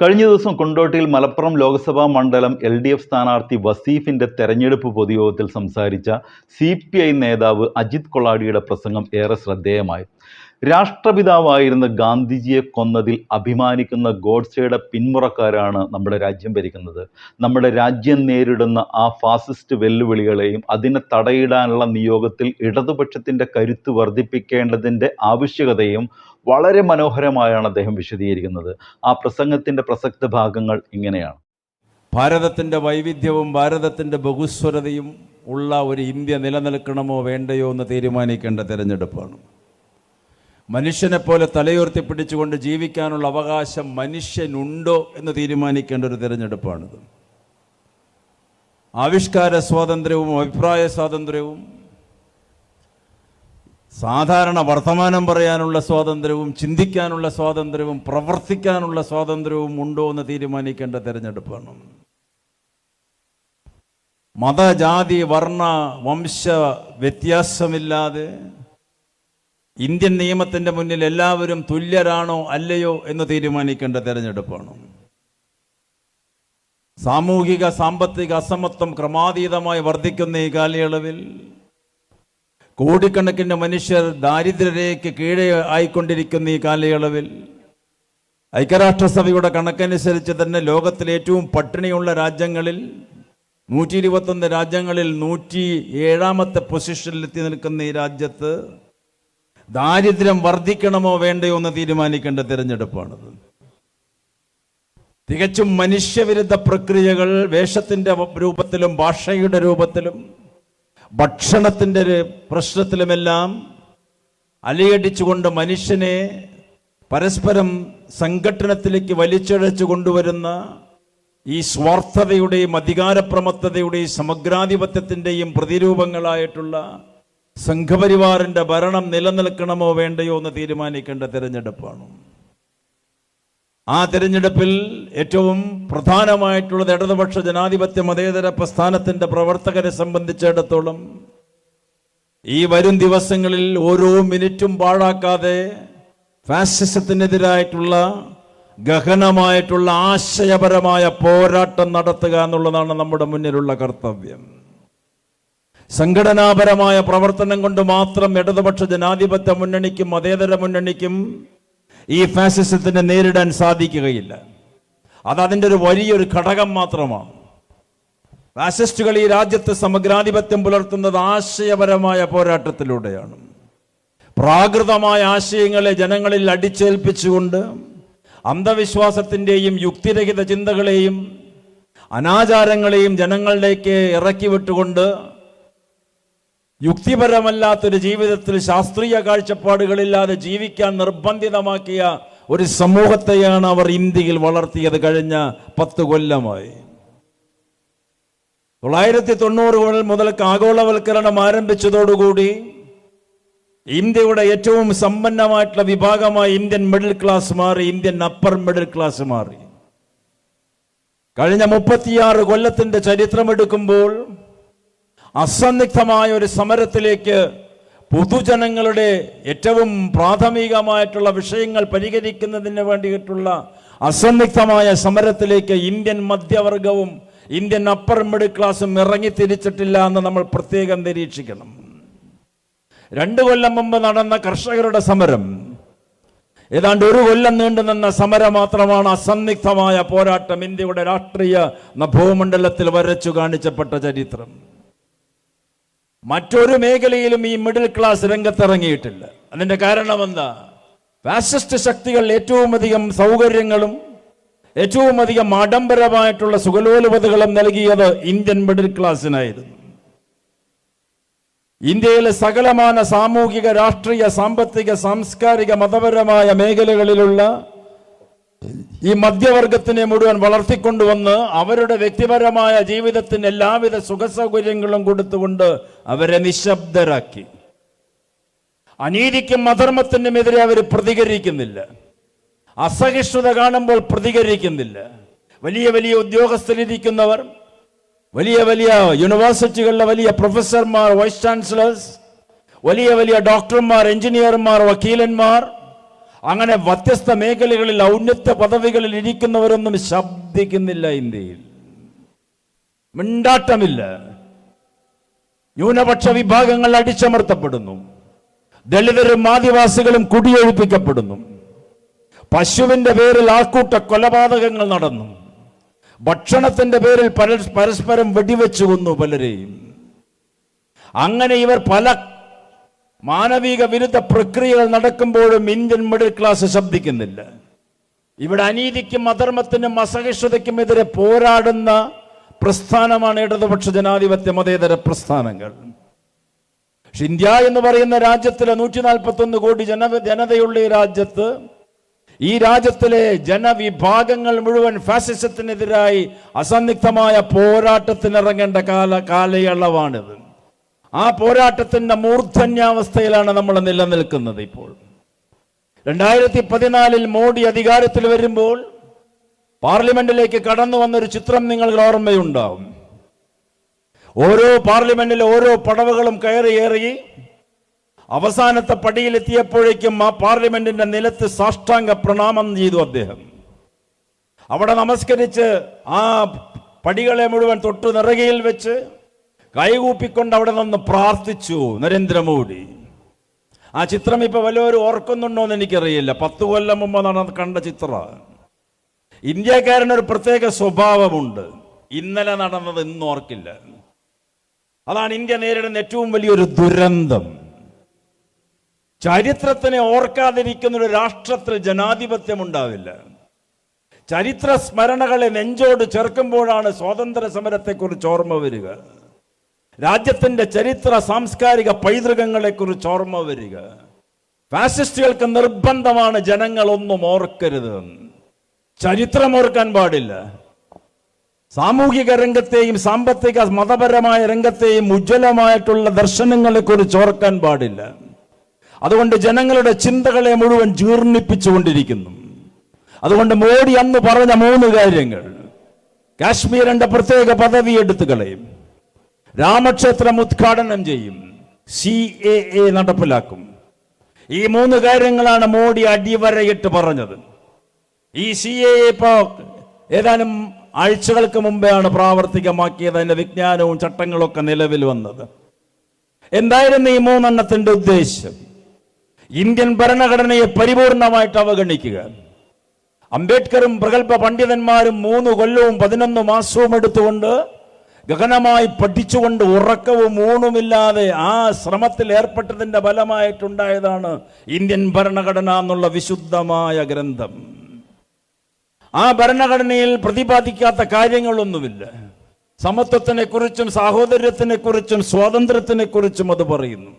കഴിഞ്ഞ ദിവസം കൊണ്ടോട്ടിയിൽ മലപ്പുറം ലോക്സഭാ മണ്ഡലം എൽ ഡി എഫ് സ്ഥാനാർത്ഥി വസീഫിന്റെ തെരഞ്ഞെടുപ്പ് പൊതുയോഗത്തിൽ സംസാരിച്ച സി പി ഐ നേതാവ് അജിത് കൊളാടിയുടെ പ്രസംഗം ഏറെ ശ്രദ്ധേയമായി. രാഷ്ട്രപിതാവായിരുന്ന ഗാന്ധിജിയെ കൊന്നതിൽ അഭിമാനിക്കുന്ന ഗോഡ്സയുടെ പിന്മുറക്കാരാണ് നമ്മുടെ രാജ്യം ഭരിക്കുന്നത്. നമ്മുടെ രാജ്യം നേരിടുന്ന ആ ഫാസിസ്റ്റ് വെല്ലുവിളികളെയും അതിനെ തടയിടാനുള്ള നിയോഗത്തിൽ ഇടതുപക്ഷത്തിന്റെ കരുത്ത് വർദ്ധിപ്പിക്കേണ്ടതിന്റെ ആവശ്യകതയും വളരെ മനോഹരമായാണ് അദ്ദേഹം വിശദീകരിക്കുന്നത്. ആ പ്രസംഗത്തിന്റെ പ്രസക്ത ഭാഗങ്ങൾ ഇങ്ങനെയാണ്. ഭാരതത്തിന്റെ വൈവിധ്യവും ഭാരതത്തിന്റെ ബഹുസ്വരതയും ഉള്ള ഒരു ഇന്ത്യ നിലനിൽക്കണമോ വേണ്ടയോ എന്ന് തീരുമാനിക്കേണ്ട തിരഞ്ഞെടുപ്പാണ്. മനുഷ്യനെ പോലെ തലയുയർത്തി പിടിച്ചുകൊണ്ട് ജീവിക്കാനുള്ള അവകാശം മനുഷ്യനുണ്ടോ എന്ന് തീരുമാനിക്കേണ്ട ഒരു തിരഞ്ഞെടുപ്പാണിത്. ആവിഷ്കാര സ്വാതന്ത്ര്യവും അഭിപ്രായ സ്വാതന്ത്ര്യവും സാധാരണ വർത്തമാനം പറയാനുള്ള സ്വാതന്ത്ര്യവും ചിന്തിക്കാനുള്ള സ്വാതന്ത്ര്യവും പ്രവർത്തിക്കാനുള്ള സ്വാതന്ത്ര്യവും ഉണ്ടോ എന്ന് തീരുമാനിക്കേണ്ട തിരഞ്ഞെടുപ്പാണ് മത ജാതി വർണ വംശ വ്യത്യാസമില്ലാതെ ഇന്ത്യൻ നിയമത്തിന്റെ മുന്നിൽ എല്ലാവരും തുല്യരാണോ അല്ലയോ എന്ന് തീരുമാനിക്കേണ്ട തിരഞ്ഞെടുപ്പാണ് സാമൂഹിക സാമ്പത്തിക അസമത്വം ക്രമാതീതമായി വർദ്ധിക്കുന്ന ഈ കാലയളവിൽ കോടിക്കണക്കിന് മനുഷ്യർ ദാരിദ്ര്യരേഖയ്ക്ക് കീഴെ ആയിക്കൊണ്ടിരിക്കുന്ന ഈ കാലയളവിൽ ഐക്യരാഷ്ട്രസഭയുടെ കണക്കനുസരിച്ച് തന്നെ ലോകത്തിലെ ഏറ്റവും പട്ടിണിയുള്ള രാജ്യങ്ങളിൽ നൂറ്റി ഇരുപത്തൊന്ന് രാജ്യങ്ങളിൽ നൂറ്റി ഏഴാമത്തെ പൊസിഷനിൽ എത്തി നിൽക്കുന്ന ഈ രാജ്യത്ത് ദാരിദ്ര്യം വർദ്ധിക്കണമോ വേണ്ടയോ എന്ന് തീരുമാനിക്കേണ്ട തിരഞ്ഞെടുപ്പാണത്. തികച്ചും മനുഷ്യവിരുദ്ധ പ്രക്രിയകൾ വേഷത്തിന്റെ രൂപത്തിലും ഭാഷയുടെ രൂപത്തിലും ഭക്ഷണത്തിന്റെ പ്രശ്നത്തിലുമെല്ലാം അലയടിച്ചുകൊണ്ട് മനുഷ്യനെ പരസ്പരം സംഘടനത്തിലേക്ക് വലിച്ചഴച്ചു കൊണ്ടുവരുന്ന ഈ സ്വാർത്ഥതയുടെയും അധികാരപ്രമത്തതയുടെയും സമഗ്രാധിപത്യത്തിന്റെയും പ്രതിരൂപങ്ങളായിട്ടുള്ള സംഘപരിവാറിന്റെ ഭരണം നിലനിൽക്കണമോ വേണ്ടയോ എന്ന് തീരുമാനിക്കേണ്ട തിരഞ്ഞെടുപ്പാണ്. ആ തിരഞ്ഞെടുപ്പിൽ ഏറ്റവും പ്രധാനമായിട്ടുള്ളത് ഇടതുപക്ഷ ജനാധിപത്യ മതേതര പ്രസ്ഥാനത്തിന്റെ പ്രവർത്തകരെ സംബന്ധിച്ചിടത്തോളം ഈ വരും ദിവസങ്ങളിൽ ഓരോ മിനിറ്റും പാഴാക്കാതെ ഫാസിസത്തിനെതിരായിട്ടുള്ള ഗഹനമായിട്ടുള്ള ആശയപരമായ പോരാട്ടം നടത്തുക എന്നുള്ളതാണ് നമ്മുടെ മുന്നിലുള്ള കർത്തവ്യം. സംഘടനാപരമായ പ്രവർത്തനം കൊണ്ട് മാത്രം ഇടതുപക്ഷ ജനാധിപത്യ മുന്നണിക്കും മതേതര മുന്നണിക്കും ഈ ഫാസിസത്തിനെ നേരിടാൻ സാധിക്കുകയില്ല. അത് അതിന്റെ ഒരു വലിയൊരു ഘടകം മാത്രമാണ്. ഫാസിസ്റ്റുകൾ ഈ രാജ്യത്ത് സമഗ്രാധിപത്യം പുലർത്തുന്നത് ആശയപരമായ പോരാട്ടത്തിലൂടെയാണ്. പ്രാകൃതമായ ആശയങ്ങളെ ജനങ്ങളിൽ അടിച്ചേൽപ്പിച്ചുകൊണ്ട് അന്ധവിശ്വാസത്തിന്റെയും യുക്തിരഹിത ചിന്തകളെയും അനാചാരങ്ങളെയും ജനങ്ങളിലേക്ക് ഇറക്കി വിട്ടുകൊണ്ട് യുക്തിപരമല്ലാത്തൊരു ജീവിതത്തിൽ ശാസ്ത്രീയ കാഴ്ചപ്പാടുകളില്ലാതെ ജീവിക്കാൻ നിർബന്ധിതമാക്കിയ ഒരു സമൂഹത്തെയാണ് അവർ ഇന്ത്യയിൽ വളർത്തിയത് കഴിഞ്ഞ പത്ത് കൊല്ലമായി. തൊള്ളായിരത്തി തൊണ്ണൂറുകളിൽ മുതൽ ആഗോളവൽക്കരണം ആരംഭിച്ചതോടുകൂടി ഇന്ത്യയുടെ ഏറ്റവും സമ്പന്നമായിട്ടുള്ള വിഭാഗമായി ഇന്ത്യൻ മിഡിൽ ക്ലാസ് മാറി ഇന്ത്യൻ അപ്പർ മിഡിൽ ക്ലാസ് മാറി. കഴിഞ്ഞ മുപ്പത്തിയാറ് കൊല്ലത്തിന്റെ ചരിത്രമെടുക്കുമ്പോൾ അസന്നിഗ്ധമായ ഒരു സമരത്തിലേക്ക് പൊതുജനങ്ങളുടെ ഏറ്റവും പ്രാഥമികമായിട്ടുള്ള വിഷയങ്ങൾ പരിഹരിക്കുന്നതിന് വേണ്ടിയിട്ടുള്ള അസന്നിഗ്ധമായ സമരത്തിലേക്ക് ഇന്ത്യൻ മധ്യവർഗവും ഇന്ത്യൻ അപ്പർ മിഡിൽ ക്ലാസ്സും ഇറങ്ങി തിരിച്ചിട്ടില്ല എന്ന് നമ്മൾ പ്രത്യേകം നിരീക്ഷിക്കണം. രണ്ടു കൊല്ലം മുമ്പ് നടന്ന കർഷകരുടെ സമരം ഏതാണ്ട് ഒരു കൊല്ലം നീണ്ടു നിന്ന സമരം മാത്രമാണ് അസന്നിഗ്ധമായ പോരാട്ടം ഇന്ത്യയുടെ രാഷ്ട്രീയ ഭൂമണ്ഡലത്തിൽ വരച്ചു കാണിച്ചപ്പെട്ട ചരിത്രം. മറ്റൊരു മേഖലയിലും ഈ മിഡിൽ ക്ലാസ് രംഗത്തിറങ്ങിയിട്ടില്ല. അതിന്റെ കാരണം എന്താ? ഫാസിസ്റ്റ് ശക്തികൾ ഏറ്റവും അധികം സൗകര്യങ്ങളും ഏറ്റവും അധികം ആഡംബരമായിട്ടുള്ള സുഖലോലുപതകളും നൽകിയത് ഇന്ത്യൻ മിഡിൽ ക്ലാസ്സിനായിരുന്നു ഇന്ത്യയിലെ സകലമാന സാമൂഹിക രാഷ്ട്രീയ സാമ്പത്തിക സാംസ്കാരിക മതപരമായ മേഖലകളിലുള്ള ഈ മധ്യവർഗത്തിനെ മുഴുവൻ വളർത്തിക്കൊണ്ടുവന്ന് അവരുടെ വ്യക്തിപരമായ ജീവിതത്തിന് എല്ലാവിധ സുഖസൗകര്യങ്ങളും കൊടുത്തുകൊണ്ട് അവരെ നിശബ്ദരാക്കി. അനീതിക്കും അധർമ്മത്തിനും എതിരെ അവർ പ്രതികരിക്കുന്നില്ല. അസഹിഷ്ണുത കാണുമ്പോൾ പ്രതികരിക്കുന്നില്ല. വലിയ വലിയ ഉദ്യോഗസ്ഥരിരിക്കുന്നവർ വലിയ വലിയ യൂണിവേഴ്സിറ്റികളിലെ വലിയ പ്രൊഫസർമാർ വൈസ് ചാൻസലേഴ്സ് വലിയ വലിയ ഡോക്ടർമാർ എഞ്ചിനീയർമാർ വക്കീലന്മാർ അങ്ങനെ വ്യത്യസ്ത മേഖലകളിൽ ഔന്നത്യ പദവികളിൽ ഇരിക്കുന്നവരൊന്നും ശബ്ദിക്കുന്നില്ല ഇന്ത്യയിൽ. മിണ്ടാട്ടമില്ല. ന്യൂനപക്ഷ വിഭാഗങ്ങൾ അടിച്ചമർത്തപ്പെടുന്നു. ദളിതരും ആദിവാസികളും കുടിയൊഴിപ്പിക്കപ്പെടുന്നു. പശുവിന്റെ പേരിൽ ആൾക്കൂട്ട കൊലപാതകങ്ങൾ നടന്നു. ഭക്ഷണത്തിന്റെ പേരിൽ പരസ്പരം വെടിവെച്ചു കൊന്നു പലരെയും. അങ്ങനെ ഇവർ പല മാനവിക വിരുദ്ധ പ്രക്രിയകൾ നടക്കുമ്പോഴും ഇന്ത്യൻ മിഡിൽ ക്ലാസ് ശബ്ദിക്കുന്നില്ല. ഇവിടെ അനീതിക്കും അധർമ്മത്തിനും അസഹിഷ്ണുതയ്ക്കും എതിരെ പോരാടുന്ന പ്രസ്ഥാനമാണ് ഇടതുപക്ഷ ജനാധിപത്യ മതേതര പ്രസ്ഥാനങ്ങൾ. പക്ഷെ ഇന്ത്യ എന്ന് പറയുന്ന രാജ്യത്തിലെ നൂറ്റി നാൽപ്പത്തി ഒന്ന് കോടി ജന ജനതയുള്ള ഈ രാജ്യത്ത് ഈ രാജ്യത്തിലെ ജനവിഭാഗങ്ങൾ മുഴുവൻ ഫാസിസത്തിനെതിരായി അസന്നിഗ്ധമായ പോരാട്ടത്തിനിറങ്ങേണ്ട കാല കാലയളവാണിത്. ആ പോരാട്ടത്തിന്റെ മൂർധന്യാവസ്ഥയിലാണ് നമ്മൾ നിലനിൽക്കുന്നത് ഇപ്പോൾ. രണ്ടായിരത്തി പതിനാലിൽ മോഡി അധികാരത്തിൽ വരുമ്പോൾ പാർലമെന്റിലേക്ക് കടന്നു വന്നൊരു ചിത്രം നിങ്ങൾക്ക് ഓർമ്മയുണ്ടാവും. ഓരോ പാർലമെന്റിലെ ഓരോ പടവുകളും കയറിയേറി അവസാനത്തെ പടിയിലെത്തിയപ്പോഴേക്കും ആ പാർലമെന്റിന്റെ നിലത്ത് സാഷ്ടാംഗ പ്രണാമം ചെയ്തു അദ്ദേഹം. അവിടെ നമസ്കരിച്ച് ആ പടികളെ മുഴുവൻ തൊട്ടു നിറകയിൽ വെച്ച് കൈകൂപ്പിക്കൊണ്ട് അവിടെ നിന്ന് പ്രാർത്ഥിച്ചു നരേന്ദ്രമോദി ആ ചിത്രം ഇപ്പൊ വല്ലവരും ഓർക്കുന്നുണ്ടോ എന്ന് എനിക്കറിയില്ല. പത്ത് കൊല്ലം മുമ്പ് നടന്ന കണ്ട ചിത്രം. ഇന്ത്യക്കാരനൊരു പ്രത്യേക സ്വഭാവമുണ്ട്. ഇന്നലെ നടന്നത് ഇന്ന് ഓർക്കില്ല. അതാണ് ഇന്ത്യ നേരിടുന്ന ഏറ്റവും വലിയൊരു ദുരന്തം. ചരിത്രത്തിനെ ഓർക്കാതിരിക്കുന്ന ഒരു രാഷ്ട്രത്തിൽ ജനാധിപത്യം ഉണ്ടാവില്ല ചരിത്ര സ്മരണകളെ നെഞ്ചോട് ചേർക്കുമ്പോഴാണ് സ്വാതന്ത്ര്യ സമരത്തെക്കുറിച്ച് ഓർമ്മ വരിക. രാജ്യത്തിന്റെ ചരിത്ര സാംസ്കാരിക പൈതൃകങ്ങളെക്കുറിച്ച് ഓർമ്മ വരിക. ഫാസിസ്റ്റുകൾക്ക് നിർബന്ധമാണ് ജനങ്ങളൊന്നും ഓർക്കരുത് ചരിത്രം ഓർക്കാൻ പാടില്ല. സാമൂഹിക രംഗത്തെയും സാമ്പത്തിക മതപരമായ രംഗത്തെയും ഉജ്ജ്വലമായിട്ടുള്ള ദർശനങ്ങളെ കുറിച്ച് ഓർക്കാൻ പാടില്ല. അതുകൊണ്ട് ജനങ്ങളുടെ ചിന്തകളെ മുഴുവൻ ജീർണിപ്പിച്ചുകൊണ്ടിരിക്കുന്നു. അതുകൊണ്ട് മോഡി അന്ന് പറഞ്ഞ മൂന്ന് കാര്യങ്ങൾ. കാശ്മീരിന്റെ പ്രത്യേക പദവി എടുത്തു കളയും. രാമക്ഷേത്രം ഉദ്ഘാടനം ചെയ്യും. സി എ എ നടപ്പിലാക്കും. ഈ മൂന്ന് കാര്യങ്ങളാണ് മോഡി അടിവരയിട്ട് പറഞ്ഞത്. ഈ സി എ ഇപ്പോ ഏതാനും ആഴ്ചകൾക്ക് മുമ്പെയാണ് പ്രാവർത്തികമാക്കിയത്. അതിന്റെ വിജ്ഞാനവും ചട്ടങ്ങളൊക്കെ നിലവിൽ വന്നത്. എന്തായിരുന്നു ഈ മൂന്നെണ്ണത്തിന്റെ ഉദ്ദേശം? ഇന്ത്യൻ ഭരണഘടനയെ പരിപൂർണമായിട്ട് അവഗണിക്കുക. അംബേദ്കറും പ്രഗത്ഭ പണ്ഡിതന്മാരും മൂന്ന് കൊല്ലവും പതിനൊന്ന് മാസവും എടുത്തുകൊണ്ട് ഗഗനമായി പഠിച്ചുകൊണ്ട് ഉറക്കവും ഊണുമില്ലാതെ ആ ശ്രമത്തിൽ ഏർപ്പെട്ടതിന്റെ ഫലമായിട്ടുണ്ടായതാണ് ഇന്ത്യൻ ഭരണഘടന എന്നുള്ള വിശുദ്ധമായ ഗ്രന്ഥം. ആ ഭരണഘടനയിൽ പ്രതിപാദിക്കാത്ത കാര്യങ്ങളൊന്നുമില്ല. സമത്വത്തിനെ കുറിച്ചും സാഹോദര്യത്തിനെ കുറിച്ചും സ്വാതന്ത്ര്യത്തിനെ കുറിച്ചും അത് പറയുന്നു.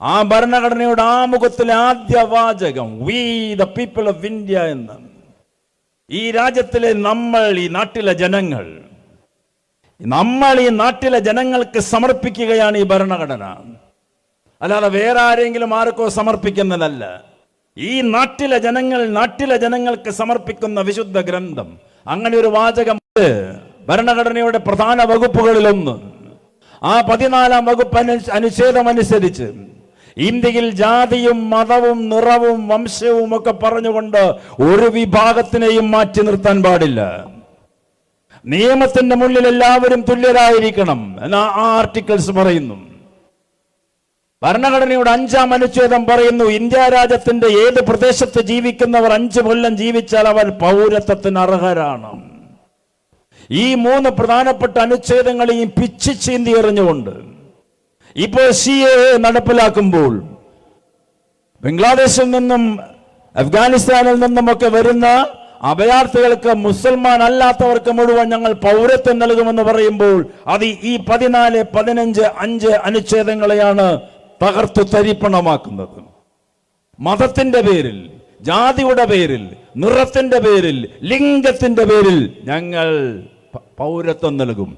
ആ ഭരണഘടനയുടെ ആമുഖത്തിലെ ആദ്യ വാചകം we the people of India എന്ന് ഈ രാജ്യത്തിലെ നമ്മൾ ഈ നാട്ടിലെ ജനങ്ങൾ നമ്മൾ ഈ നാട്ടിലെ ജനങ്ങൾക്ക് സമർപ്പിക്കുകയാണ് ഈ ഭരണഘടന. അല്ലാതെ വേറെ ആരെങ്കിലും ആർക്കോ സമർപ്പിക്കുന്നതല്ല. ഈ നാട്ടിലെ ജനങ്ങൾ നാട്ടിലെ ജനങ്ങൾക്ക് സമർപ്പിക്കുന്ന വിശുദ്ധ ഗ്രന്ഥം. അങ്ങനെ ഒരു വാചകം ഭരണഘടനയുടെ പ്രധാന വകുപ്പുകളിലൊന്ന്. ആ പതിനാലാം വകുപ്പ് അനു- അനുച്ഛേദമനുസരിച്ച് ഇന്ത്യയിൽ ജാതിയും മതവും നിറവും വംശവും ഒക്കെ പറഞ്ഞുകൊണ്ട് ഒരു വിഭാഗത്തിനെയും മാറ്റി നിർത്താൻ പാടില്ല. നിയമത്തിന്റെ മുന്നിൽ എല്ലാവരും തുല്യരായിരിക്കണം എന്ന് ആർട്ടിക്കിൾസ് പറയുന്നു. ഭരണഘടനയുടെ അഞ്ചാം അനുച്ഛേദം പറയുന്നു ഇന്ത്യ രാജ്യത്തിന്റെ ഏത് പ്രദേശത്ത് ജീവിക്കുന്നവർ അഞ്ചു കൊല്ലം ജീവിച്ചാൽ അവർ പൗരത്വത്തിന് അർഹരാണ്. ഈ മൂന്ന് പ്രധാനപ്പെട്ട അനുച്ഛേദങ്ങളെയും പിച്ച് ചീന്തി എറിഞ്ഞുകൊണ്ട് ഇപ്പോൾ സി എ നടപ്പിലാക്കുമ്പോൾ ബംഗ്ലാദേശിൽ നിന്നും അഫ്ഗാനിസ്ഥാനിൽ നിന്നുമൊക്കെ വരുന്ന അഭയാർത്ഥികൾക്ക് മുസൽമാൻ അല്ലാത്തവർക്ക് മുഴുവൻ ഞങ്ങൾ പൗരത്വം നൽകുമെന്ന് പറയുമ്പോൾ അത് ഈ പതിനാല് പതിനഞ്ച് അഞ്ച് അനുച്ഛേദങ്ങളെയാണ് തകർത്തു തരിപ്പണമാക്കുന്നത്. മതത്തിന്റെ പേരിൽ ജാതിയുടെ പേരിൽ നിറത്തിന്റെ പേരിൽ ലിംഗത്തിന്റെ പേരിൽ ഞങ്ങൾ പൗരത്വം നൽകും.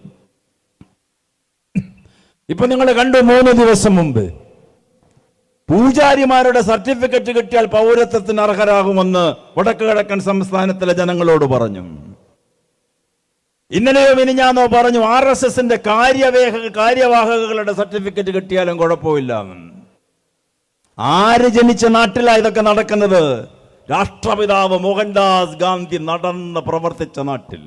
ഇപ്പൊ നിങ്ങൾ കണ്ടു മൂന്ന് ദിവസം മുമ്പ് പൂജാരിമാരുടെ സർട്ടിഫിക്കറ്റ് കിട്ടിയാൽ പൗരത്വത്തിന് അർഹരാകുമെന്ന് വടക്ക് കിഴക്കൻ സംസ്ഥാനത്തിലെ ജനങ്ങളോട് പറഞ്ഞു. ഇന്നലെയോ മിനിഞ്ഞാന്നോ പറഞ്ഞു ആർ എസ് എസിന്റെ കാര്യവേഹ കാര്യവാഹകകളുടെ സർട്ടിഫിക്കറ്റ് കിട്ടിയാലും കുഴപ്പമില്ല. ആര് ജനിച്ച നാട്ടിലാ ഇതൊക്കെ നടക്കുന്നത്? രാഷ്ട്രപിതാവ് മോഹൻദാസ് ഗാന്ധി നടന്ന് പ്രവർത്തിച്ച നാട്ടിൽ.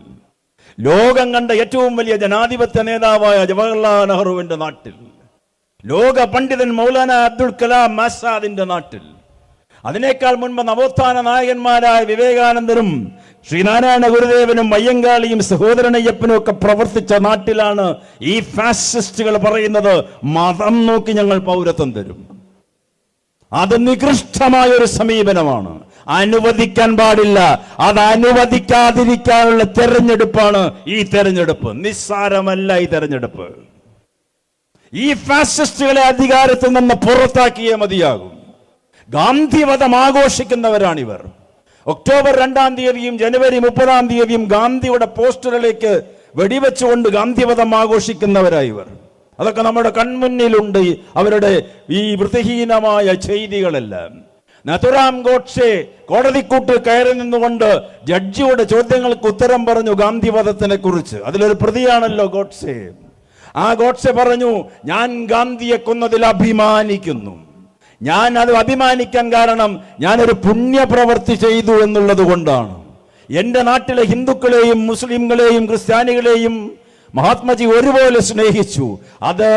ലോകം കണ്ട ഏറ്റവും വലിയ ജനാധിപത്യ നേതാവായ ജവഹർലാൽ നെഹ്റുവിന്റെ നാട്ടിൽ. ലോക പണ്ഡിതൻ മൗലാന അബ്ദുൽ കലാം ആസാദിന്റെ നാട്ടിൽ. അതിനേക്കാൾ മുൻപ് നവോത്ഥാന നായകന്മാരായ വിവേകാനന്ദരും ശ്രീനാരായണ ഗുരുദേവനും അയ്യങ്കാളിയും സഹോദരനയ്യപ്പനും ഒക്കെ പ്രവർത്തിച്ച നാട്ടിലാണ് ഈ ഫാസിസ്റ്റുകൾ പറയുന്നത് മതം നോക്കി ഞങ്ങൾ പൗരത്വം തരും. അത് നികൃഷ്ടമായ ഒരു സമീപനമാണ്. അനുവദിക്കാൻ പാടില്ല. അത് അനുവദിക്കാതിരിക്കാനുള്ള തെരഞ്ഞെടുപ്പാണ് ഈ തെരഞ്ഞെടുപ്പ്. നിസ്സാരമല്ല ഈ തെരഞ്ഞെടുപ്പ്. ഈ ഫാസിസ്റ്റുകളെ അധികാരത്തിൽ നിന്ന് പുറത്താക്കിയേ മതിയാകും. ഗാന്ധിവധം ആഘോഷിക്കുന്നവരാണിവർ. ഒക്ടോബർ രണ്ടാം തീയതിയും ജനുവരി മുപ്പതാം തീയതിയും ഗാന്ധിയുടെ പോസ്റ്ററിലേക്ക് വെടിവെച്ചുകൊണ്ട് ഗാന്ധിവധം ആഘോഷിക്കുന്നവരായിവർ അതൊക്കെ നമ്മുടെ കൺമുന്നിലുണ്ട് അവരുടെ ഈ വൃത്തിഹീനമായ ചെയ്തികളെല്ലാം. നഥുറാം ഗോഡ്സെ കോടതിക്കൂട്ട് കയറി നിന്നുകൊണ്ട് ജഡ്ജിയുടെ ചോദ്യങ്ങൾക്ക് ഉത്തരം പറഞ്ഞു ഗാന്ധിവധത്തിനെ കുറിച്ച്. അതിലൊരു പ്രതിയാണല്ലോ ഗോഡ്സെ. ആ ഗോഡ്സെ പറഞ്ഞു ഞാൻ ഗാന്ധിയെ കൊന്നതിൽ അഭിമാനിക്കുന്നു. ഞാൻ അത് അഭിമാനിക്കാൻ കാരണം ഞാനൊരു പുണ്യപ്രവൃത്തി ചെയ്തു എന്നുള്ളത് കൊണ്ടാണ്. എന്റെ നാട്ടിലെ ഹിന്ദുക്കളെയും മുസ്ലിങ്ങളെയും ക്രിസ്ത്യാനികളെയും മഹാത്മജി ഒരുപോലെ സ്നേഹിച്ചു. അത്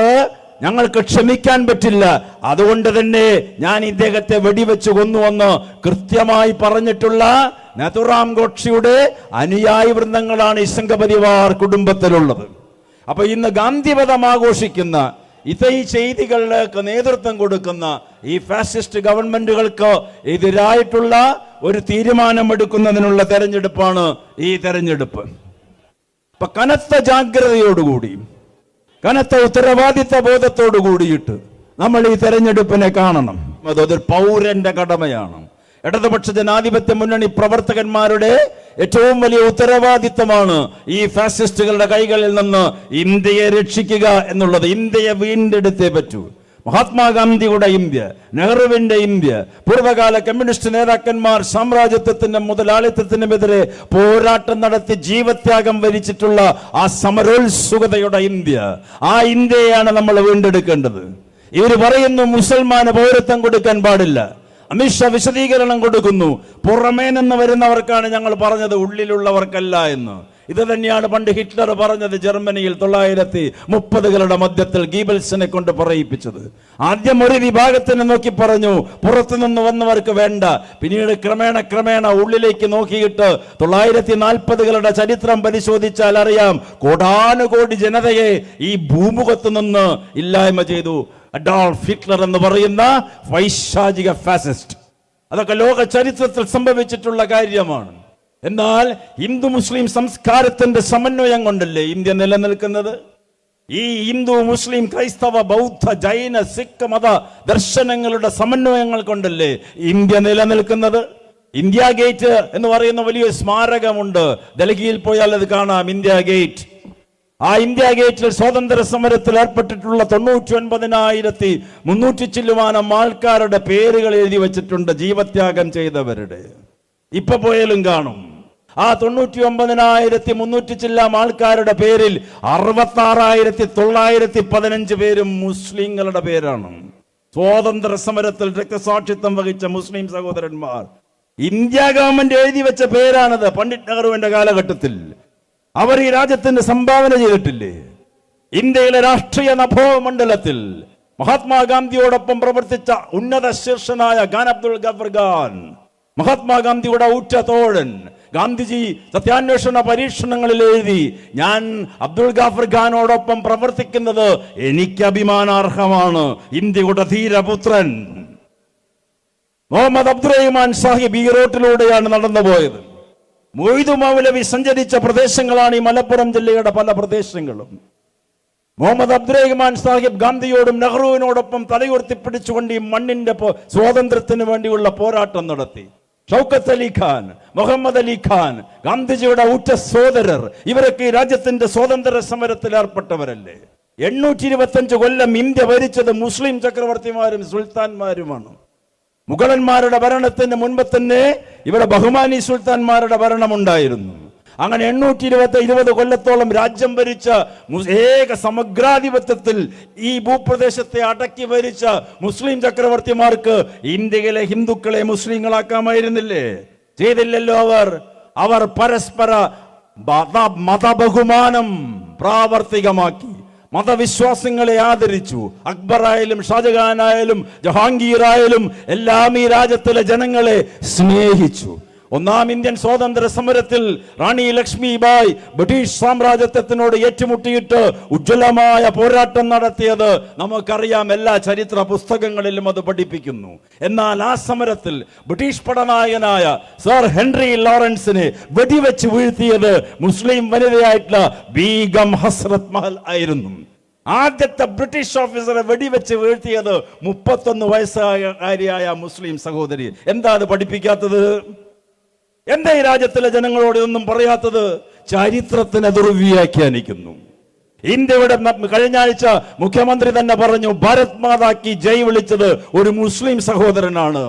ഞങ്ങൾക്ക് ക്ഷമിക്കാൻ പറ്റില്ല. അതുകൊണ്ട് തന്നെ ഞാൻ ഇദ്ദേഹത്തെ വെടിവെച്ച് കൊന്നുവെന്ന് കൃത്യമായി പറഞ്ഞിട്ടുള്ള നതുറാം ഗോഡ്സിയുടെ അനുയായി വൃന്ദങ്ങളാണ് ഈ സംഘപരിവാർ കുടുംബത്തിലുള്ളത്. അപ്പൊ ഇന്ന് ഗാന്ധിപഥം ആഘോഷിക്കുന്ന ഇത്തരം ചെയ്തികളിലേക്ക് നേതൃത്വം കൊടുക്കുന്ന ഈ ഫാസിസ്റ്റ് ഗവൺമെന്റുകൾക്ക് എതിരായിട്ടുള്ള ഒരു തീരുമാനമെടുക്കുന്നതിനുള്ള തെരഞ്ഞെടുപ്പാണ് ഈ തെരഞ്ഞെടുപ്പ്. ഇപ്പൊ കനത്ത ജാഗ്രതയോടുകൂടി കനത്ത ഉത്തരവാദിത്ത ബോധത്തോടു കൂടിയിട്ട് നമ്മൾ ഈ തെരഞ്ഞെടുപ്പിനെ കാണണം. അതൊരു പൗരന്റെ കടമയാണ്. ഇടതുപക്ഷ ജനാധിപത്യ മുന്നണി പ്രവർത്തകന്മാരുടെ ഏറ്റവും വലിയ ഉത്തരവാദിത്തമാണ് ഈ ഫാസിസ്റ്റുകളുടെ കൈകളിൽ നിന്ന് ഇന്ത്യയെ രക്ഷിക്കുക എന്നുള്ളത്. ഇന്ത്യയെ വീണ്ടെടുത്തേ പറ്റൂ. മഹാത്മാഗാന്ധിയുടെ ഇന്ത്യ നെഹ്റുവിന്റെ ഇന്ത്യ പൂർവകാല കമ്മ്യൂണിസ്റ്റ് നേതാക്കന്മാർ സാമ്രാജ്യത്വത്തിന്റെ മുതലാളിത്തത്തിനുമെതിരെ പോരാട്ടം നടത്തി ജീവത്യാഗം വരിച്ചിട്ടുള്ള ആ സമരോത്സുകതയുടെ ഇന്ത്യ ആ ഇന്ത്യയാണ് നമ്മൾ വീണ്ടെടുക്കേണ്ടത്. ഇവർ പറയുന്നു മുസൽമാന് പൗരത്വം കൊടുക്കാൻ പാടില്ല. അമിത്ഷാ വിശദീകരണം കൊടുക്കുന്നു. പുറമേ നിന്ന് വരുന്നവർക്കാണ് ഞങ്ങൾ പറഞ്ഞത് ഉള്ളിലുള്ളവർക്കല്ല എന്ന്. ഇത് തന്നെയാണ് പണ്ട് ഹിറ്റ്ലർ പറഞ്ഞത് ജർമ്മനിയിൽ തൊള്ളായിരത്തി മുപ്പതുകളുടെ മധ്യത്തിൽ ഗീബൽസിനെ കൊണ്ട് പറയിപ്പിച്ചത്. ആദ്യം ഒരു വിഭാഗത്തിനെ നോക്കി പറഞ്ഞു പുറത്തുനിന്ന് വന്നവർക്ക് വേണ്ട. പിന്നീട് ക്രമേണ ക്രമേണ ഉള്ളിലേക്ക് നോക്കിയിട്ട് തൊള്ളായിരത്തി നാൽപ്പതുകളുടെ ചരിത്രം പരിശോധിച്ചാൽ അറിയാം കോടാനുകോടി ജനതയെ ഈ ഭൂമുഖത്ത് നിന്ന് ഇല്ലായ്മ ചെയ്തു. അഡോൾഫ് ഹിറ്റ്ലർ എന്ന് പറയുന്ന വൈശാചിക ഫാസിസ്റ്റ് അതൊക്കെ ലോക ചരിത്രത്തിൽ സംഭവിച്ചിട്ടുള്ള കാര്യമാണ്. എന്നാൽ ഹിന്ദു മുസ്ലിം സംസ്കാരത്തിന്റെ സമന്വയം കൊണ്ടല്ലേ ഇന്ത്യ നിലനിൽക്കുന്നത്? ഈ ഹിന്ദു മുസ്ലിം ക്രൈസ്തവ ബൗദ്ധ ജൈന സിഖ് മത ദർശനങ്ങളുടെ സമന്വയങ്ങൾ കൊണ്ടല്ലേ ഇന്ത്യ നിലനിൽക്കുന്നത്? ഇന്ത്യ ഗേറ്റ് എന്ന് പറയുന്ന വലിയ സ്മാരകമുണ്ട്. ഡൽഹിയിൽ പോയാൽ അത് കാണാം. India gate. ആ ഇന്ത്യ ഗേറ്റിൽ സ്വാതന്ത്ര്യ സമരത്തിൽ ഏർപ്പെട്ടിട്ടുള്ള തൊണ്ണൂറ്റി ഒൻപതിനായിരത്തി മുന്നൂറ്റി ചില്ലുവാനം ആൾക്കാരുടെ പേരുകൾ എഴുതി വച്ചിട്ടുണ്ട് ജീവത്യാഗം ചെയ്തവരുടെ. ഇപ്പൊ പോയാലും കാണും. ആ തൊണ്ണൂറ്റി ഒമ്പതിനായിരത്തി മുന്നൂറ്റി ചില്ലാം ആൾക്കാരുടെ പേരിൽ അറുപത്തി ആറായിരത്തി തൊള്ളായിരത്തി പതിനഞ്ച് പേരും മുസ്ലിങ്ങളുടെ പേരാണ്. സ്വാതന്ത്ര്യ സമരത്തിൽ രക്തസാക്ഷിത്വം വഹിച്ച മുസ്ലിം സഹോദരന്മാർ. ഇന്ത്യ ഗവൺമെന്റ് എഴുതി വെച്ച പേരാണത് പണ്ഡിറ്റ് നെഹ്റുവിന്റെ കാലഘട്ടത്തിൽ. അവർ ഈ രാജ്യത്തിന് സംഭാവന ചെയ്തിട്ടില്ലേ? ഇന്ത്യയിലെ രാഷ്ട്രീയ നഭോമണ്ഡലത്തിൽ മഹാത്മാഗാന്ധിയോടൊപ്പം പ്രവർത്തിച്ച ഉന്നത ശീർഷനായ ഖാൻ അബ്ദുൾ ഗഫർ ഖാൻ മഹാത്മാഗാന്ധിയുടെ ഉറ്റ തോഴൻ ഗാന്ധിജി സത്യാന്വേഷണ പരീക്ഷണങ്ങളിൽ എഴുതി ഞാൻ അബ്ദുൾ ഗാഫർ ഖാനോടൊപ്പം പ്രവർത്തിക്കുന്നത് എനിക്ക് അഭിമാനാർഹമാണ് ഇന്ത്യയുടെ ധീരപുത്രൻ മുഹമ്മദ് അബ്ദുറഹിമാൻ സാഹിബ് ഈ റോട്ടിലൂടെയാണ് നടന്നുപോയത്. മൊയ്തു മൗലവി സഞ്ചരിച്ച പ്രദേശങ്ങളാണ് ഈ മലപ്പുറം ജില്ലയുടെ പല പ്രദേശങ്ങളും. മുഹമ്മദ് അബ്ദുറഹ്മാൻ സാഹിബ് ഗാന്ധിയോടും നെഹ്റുവിനോടൊപ്പം തലയുയർത്തിപ്പിടിച്ചുകൊണ്ട് ഈ മണ്ണിന്റെ സ്വാതന്ത്ര്യത്തിന് വേണ്ടിയുള്ള പോരാട്ടം നടത്തി. ഷൗക്കത്ത് അലി ഖാൻ മുഹമ്മദ് അലി ഖാൻ ഗാന്ധിജിയുടെ ഉറ്റ സോദരർ ഇവരൊക്കെ ഈ രാജ്യത്തിന്റെ സ്വാതന്ത്ര്യ സമരത്തിൽ ഏർപ്പെട്ടവരല്ലേ? എണ്ണൂറ്റി ഇരുപത്തഞ്ച് കൊല്ലം ഇന്ത്യ ഭരിച്ചത് മുസ്ലിം ചക്രവർത്തിമാരും സുൽത്താൻമാരുമാണ്. മുഗളന്മാരുടെ ഭരണത്തിന് മുൻപ് തന്നെ ഇവിടെ ബഹുമാനി സുൽത്താൻമാരുടെ ഭരണമുണ്ടായിരുന്നു. അങ്ങനെ എണ്ണൂറ്റി ഇരുപത്തി ഇരുപത് കൊല്ലത്തോളം രാജ്യം ഭരിച്ച ഏക സമഗ്രാധിപത്യത്തിൽ ഈ ഭൂപ്രദേശത്തെ അടക്കി ഭരിച്ച മുസ്ലിം ചക്രവർത്തിമാർക്ക് ഇന്ത്യയിലെ ഹിന്ദുക്കളെ മുസ്ലിങ്ങളാക്കാമായിരുന്നില്ലേ? ചെയ്തില്ലല്ലോ അവർ. അവർ പരസ്പര മത- മതബഹുമാനം പ്രാവർത്തികമാക്കി. മതവിശ്വാസങ്ങളെ ആദരിച്ചു. അക്ബറായാലും ഷാജഹാനായാലും ജഹാംഗീറായാലും എല്ലാം ഈ രാജ്യത്തിലെ ജനങ്ങളെ സ്നേഹിച്ചു. ഒന്നാം ഇന്ത്യൻ സ്വാതന്ത്ര്യ സമരത്തിൽ റാണി ലക്ഷ്മി ബായ് ബ്രിട്ടീഷ് സാമ്രാജ്യത്വത്തിനോട് ഏറ്റുമുട്ടിയിട്ട് ഉജ്ജ്വലമായ പോരാട്ടം നടത്തിയത് നമുക്കറിയാം എല്ലാ ചരിത്ര പുസ്തകങ്ങളിലും അത് പഠിപ്പിക്കുന്നു. എന്നാൽ ആ സമരത്തിൽ ബ്രിട്ടീഷ് പടനായകനായ സർ ഹെൻറി ലോറൻസിനെ വെടിവെച്ച് വീഴ്ത്തിയത് മുസ്ലിം വനിതയായിട്ടുള്ള ബീഗം ഹസ്രത് മഹൽ ആയിരുന്നു. ആദ്യത്തെ ബ്രിട്ടീഷ് ഓഫീസറെ വെടിവെച്ച് വീഴ്ത്തിയത് മുപ്പത്തൊന്ന് വയസ്സുകാരിയായ മുസ്ലിം സഹോദരി. എന്താ അത് പഠിപ്പിക്കാത്തത്? എന്താ ഈ രാജ്യത്തിലെ ജനങ്ങളോട് ഒന്നും പറയാത്തത്? ചരിത്രത്തിനെ ദുർവ്യാഖ്യാനിക്കുന്നു. ഇന്ത്യയുടെ കഴിഞ്ഞ ആഴ്ച മുഖ്യമന്ത്രി തന്നെ പറഞ്ഞു ഭാരത് മാതാക്കി ജയ് വിളിച്ചത് ഒരു മുസ്ലിം സഹോദരനാണ്.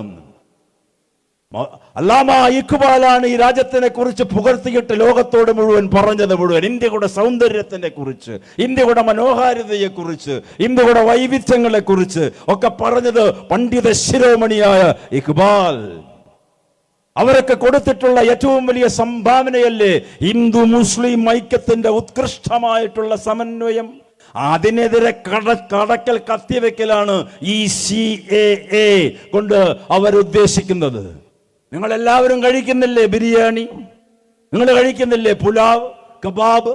അല്ലാമ ഇഖ്ബാലാണ് ഈ രാജ്യത്തിനെ കുറിച്ച് പുകഴ്ത്തിയിട്ട് ലോകത്തോട് മുഴുവൻ പറഞ്ഞത് മുഴുവൻ. ഇന്ത്യയുടെ സൗന്ദര്യത്തിനെ കുറിച്ച് ഇന്ത്യയുടെ മനോഹാരിതയെ കുറിച്ച് ഇന്ത്യയുടെ വൈവിധ്യങ്ങളെ കുറിച്ച് ഒക്കെ പറഞ്ഞത് പണ്ഡിത ശിരോമണിയായ ഇഖ്ബാൽ. അവരൊക്കെ കൊടുത്തിട്ടുള്ള ഏറ്റവും വലിയ സംഭാവനയല്ലേ ഹിന്ദു മുസ്ലിം ഐക്യത്തിന്റെ ഉത്കൃഷ്ടമായിട്ടുള്ള സമന്വയം. അതിനെതിരെ കട കടക്കൽ കത്തിവെക്കലാണ് ഈ സി എ എ കൊണ്ട് അവരുദ്ദേശിക്കുന്നത്. നിങ്ങളെല്ലാവരും കഴിക്കുന്നില്ലേ ബിരിയാണി? നിങ്ങൾ കഴിക്കുന്നില്ലേ പുലാവ് കബാബ്?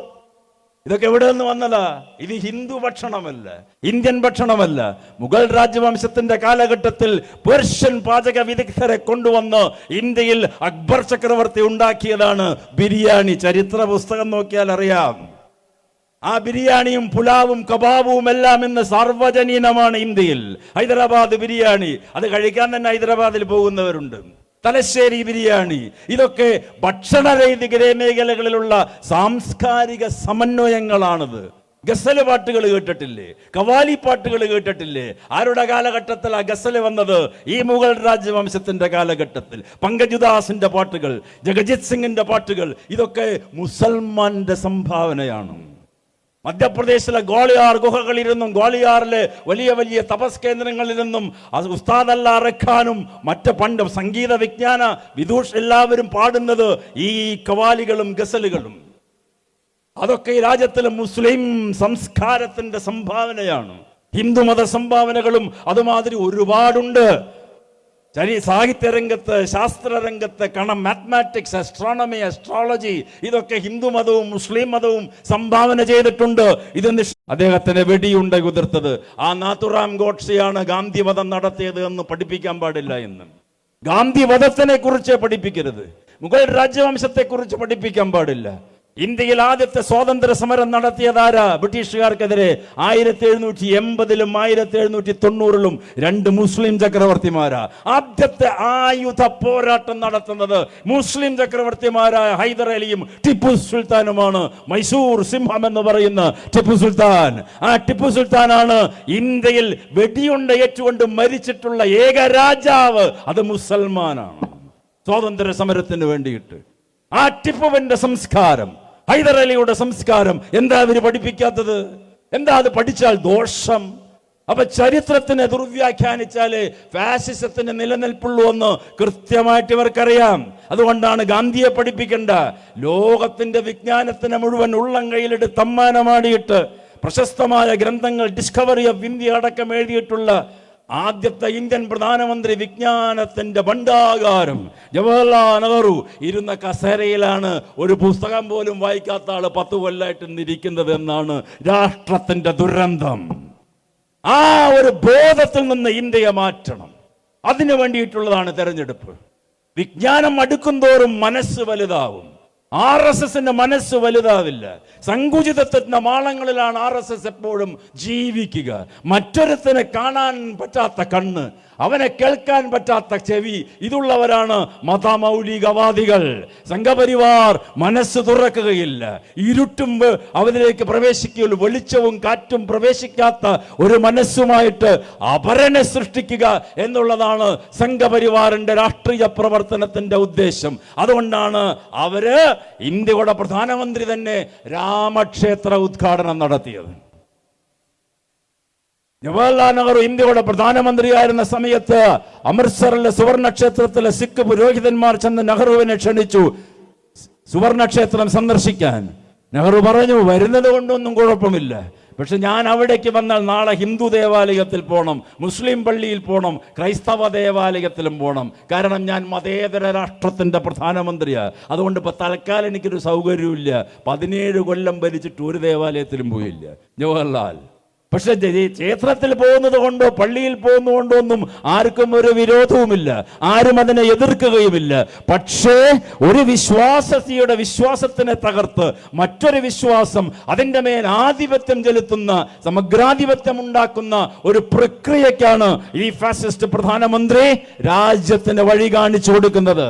ഇതൊക്കെ എവിടെ നിന്ന് വന്നതാ? ഇത് ഹിന്ദു ഭക്ഷണമല്ല ഇന്ത്യൻ ഭക്ഷണമല്ല. മുഗൾ രാജവംശത്തിന്റെ കാലഘട്ടത്തിൽ പേർഷ്യൻ പാചക വിദഗ്ധരെ കൊണ്ടുവന്ന് ഇന്ത്യയിൽ അക്ബർ ചക്രവർത്തി ഉണ്ടാക്കിയതാണ് ബിരിയാണി. ചരിത്ര പുസ്തകം നോക്കിയാൽ അറിയാം. ആ ബിരിയാണിയും പുലാവും കബാബും എല്ലാം ഇന്ന് സാർവജനീനമാണ് ഇന്ത്യയിൽ. ഹൈദരാബാദ് ബിരിയാണി. അത് കഴിക്കാൻ തന്നെ ഹൈദരാബാദിൽ പോകുന്നവരുണ്ട്. തലശ്ശേരി ബിരിയാണി. ഇതൊക്കെ ഭക്ഷണ രൈതികര മേഖലകളിലുള്ള സാംസ്കാരിക സമന്വയങ്ങളാണത്. ഗസൽ പാട്ടുകൾ കേട്ടിട്ടില്ലേ? കവാലി പാട്ടുകൾ കേട്ടിട്ടില്ലേ? ആരുടെ കാലഘട്ടത്തിലാണ് ഗസൽ വന്നത്? ഈ മുഗൾ രാജവംശത്തിന്റെ കാലഘട്ടത്തിൽ. പങ്കജുദാസിന്റെ പാട്ടുകൾ ജഗജിത് സിംഗിന്റെ പാട്ടുകൾ ഇതൊക്കെ മുസൽമാന്റെ സംഭാവനയാണ്. മധ്യപ്രദേശിലെ ഗോളിയാർ ഗുഹകളിലിരുന്നും ഗോളിയാറിലെ വലിയ വലിയ തപസ് കേന്ദ്രങ്ങളിൽ നിന്നും അത് ഉസ്താദ് അല്ല റഖാനും മറ്റ് പണ്ട് സംഗീത വിജ്ഞാന വിദൂഷ് എല്ലാവരും പാടുന്നത് ഈ കവാലികളും ഗസലുകളും. അതൊക്കെ ഈ രാജ്യത്തിലെ മുസ്ലിം സംസ്കാരത്തിന്റെ സംഭാവനയാണ്. ഹിന്ദുമത സംഭാവനകളും അതുമാതിരി ഒരുപാടുണ്ട്. ചരി സാഹിത്യരംഗത്ത് ശാസ്ത്രരംഗത്ത് കണം മാത്മാറ്റിക്സ് അസ്ട്രോണമി അസ്ട്രോളജി ഇതൊക്കെ ഹിന്ദു മതവും മുസ്ലിം മതവും സംഭാവന ചെയ്തിട്ടുണ്ട്. ഇത് അദ്ദേഹത്തിന് വെടിയുണ്ട കുതിർത്തത്. ആ നാത്തുറാം ഗോഡ്സെയാണ് ഗാന്ധി മതം നടത്തിയത് എന്ന് പഠിപ്പിക്കാൻ പാടില്ല എന്ന്. ഗാന്ധി വധത്തിനെ കുറിച്ച് പഠിപ്പിക്കരുത്. മുഗൾ രാജവംശത്തെ കുറിച്ച് പഠിപ്പിക്കാൻ പാടില്ല. ഇന്ത്യയിൽ ആദ്യത്തെ സ്വാതന്ത്ര്യ സമരം നടത്തിയതാരാ? ബ്രിട്ടീഷുകാർക്കെതിരെ ആയിരത്തി എഴുന്നൂറ്റി എൺപതിലും ആയിരത്തി എഴുന്നൂറ്റി തൊണ്ണൂറിലും രണ്ട് മുസ്ലിം ചക്രവർത്തിമാരാ. ആദ്യത്തെ ആയുധ പോരാട്ടം നടത്തുന്നത് മുസ്ലിം ചക്രവർത്തിമാരായ ഹൈദർ അലിയും ടിപ്പു സുൽത്താനുമാണ്. മൈസൂർ സിംഹം എന്ന് പറയുന്ന ടിപ്പു സുൽത്താൻ. ആ ടിപ്പു സുൽത്താനാണ് ഇന്ത്യയിൽ വെടിയുണ്ട ഏറ്റുകൊണ്ട് മരിച്ചിട്ടുള്ള ഏക രാജാവ്. അത് മുസൽമാനാണ്. സ്വാതന്ത്ര്യ സമരത്തിന് വേണ്ടിയിട്ട്. ആ ടിപ്പുവിന്റെ സംസ്കാരം ഹൈദരലിയുടെ സംസ്കാരം. എന്താ അവർ പഠിപ്പിക്കാത്തത്? എന്താ അത് പഠിച്ചാൽ ദോഷം? അപ്പൊ ചരിത്രത്തിനെ ദുർവ്യാഖ്യാനിച്ചാലേ ഫാസിസത്തിന് നിലനിൽപ്പുള്ളൂ എന്ന് കൃത്യമായിട്ട് ഇവർക്കറിയാം. അതുകൊണ്ടാണ് ഗാന്ധിയെ പഠിപ്പിക്കേണ്ട. ലോകത്തിന്റെ വിജ്ഞാനത്തിനെ മുഴുവൻ ഉള്ളം കയ്യിലെടുത്ത് തമ്മാനമാടിയിട്ട് പ്രശസ്തമായ ഗ്രന്ഥങ്ങൾ ഡിസ്കവറി ഓഫ് ഇന്ത്യ അടക്കം എഴുതിയിട്ടുള്ള ആദ്യത്തെ ഇന്ത്യൻ പ്രധാനമന്ത്രി വിജ്ഞാനത്തിന്റെ ഭണ്ഡാകാരം. ജവഹർലാൽ നെഹ്റു ഇരുന്ന കസേരയിലാണ് ഒരു പുസ്തകം പോലും വായിക്കാത്ത ആൾ പത്തു കൊല്ലായിട്ട് ഇരിക്കുന്നത് എന്നാണ് രാഷ്ട്രത്തിന്റെ ദുരന്തം. ആ ഒരു ബോധത്തിൽ നിന്ന് ഇന്ത്യയെ മാറ്റണം. അതിനു വേണ്ടിയിട്ടുള്ളതാണ് തെരഞ്ഞെടുപ്പ്. വിജ്ഞാനം അടുക്കും തോറും മനസ്സ് വലുതാവും. ആർ എസ് എസിന്റെ മനസ്സ് വലുതാവില്ല. സങ്കുചിതത്വത്തിന്റെ മാളങ്ങളിലാണ് ആർ എസ് എസ് എപ്പോഴും ജീവിക്കുക. മറ്റൊരുത്തിനെ കാണാൻ പറ്റാത്ത കണ്ണ് അവനെ കേൾക്കാൻ പറ്റാത്ത ചെവി ഇതുള്ളവരാണ് മതമൗലികവാദികൾ. സംഘപരിവാർ മനസ്സ് തുറക്കുകയില്ല. ഇരുട്ടും അവരിലേക്ക് പ്രവേശിക്കുകയുള്ളൂ വെളിച്ചവും കാറ്റും പ്രവേശിക്കാത്ത ഒരു മനസ്സുമായിട്ട് അപരനെ സൃഷ്ടിക്കുക എന്നുള്ളതാണ് സംഘപരിവാറിന്റെ രാഷ്ട്രീയ പ്രവർത്തനത്തിന്റെ ഉദ്ദേശം. അതുകൊണ്ടാണ് അവർ ഇന്ത്യയുടെ പ്രധാനമന്ത്രി തന്നെ രാമക്ഷേത്ര ഉദ്ഘാടനം നടത്തിയത്. ജവഹർലാൽ നെഹ്റു ഇന്ത്യയുടെ പ്രധാനമന്ത്രിയായിരുന്ന സമയത്ത് അമൃത്സറിലെ സുവർണക്ഷേത്രത്തിലെ സിഖ് പുരോഹിതന്മാർ ചെന്ന് നെഹ്റുവിനെ ക്ഷണിച്ചു. സുവർണക്ഷേത്രം സന്ദർശിക്കാൻ. നെഹ്റു പറഞ്ഞു വരുന്നത് കൊണ്ടൊന്നും കുഴപ്പമില്ല. പക്ഷെ ഞാൻ അവിടേക്ക് വന്നാൽ നാളെ ഹിന്ദു ദേവാലയത്തിൽ പോകണം മുസ്ലിം പള്ളിയിൽ പോകണം ക്രൈസ്തവ ദേവാലയത്തിലും പോകണം കാരണം ഞാൻ മതേതര രാഷ്ട്രത്തിന്റെ പ്രധാനമന്ത്രിയാണ് അതുകൊണ്ട് ഇപ്പോൾ തൽക്കാലം എനിക്കൊരു സൗകര്യമില്ല പതിനേഴ് കൊല്ലം ഭരിച്ചിട്ട് ഒരു ദേവാലയത്തിലും പോയില്ല. ജവഹർലാൽ പക്ഷെ ക്ഷേത്രത്തിൽ പോകുന്നത് കൊണ്ടോ പള്ളിയിൽ പോകുന്നതുകൊണ്ടോ ഒന്നും ആർക്കും ഒരു വിരോധവുമില്ല. ആരും അതിനെ എതിർക്കുകയുമില്ല. പക്ഷേ ഒരു വിശ്വാസത്തിയുടെ വിശ്വാസത്തിനെ തകർത്ത് മറ്റൊരു വിശ്വാസം അതിന്റെ മേൽ ആധിപത്യം ചെലുത്തുന്ന സമഗ്രാധിപത്യം ഉണ്ടാക്കുന്ന ഒരു പ്രക്രിയക്കാണ് ഈ ഫാസിസ്റ്റ് പ്രധാനമന്ത്രി രാജ്യത്തിന് വഴി കാണിച്ചു കൊടുക്കുന്നത്.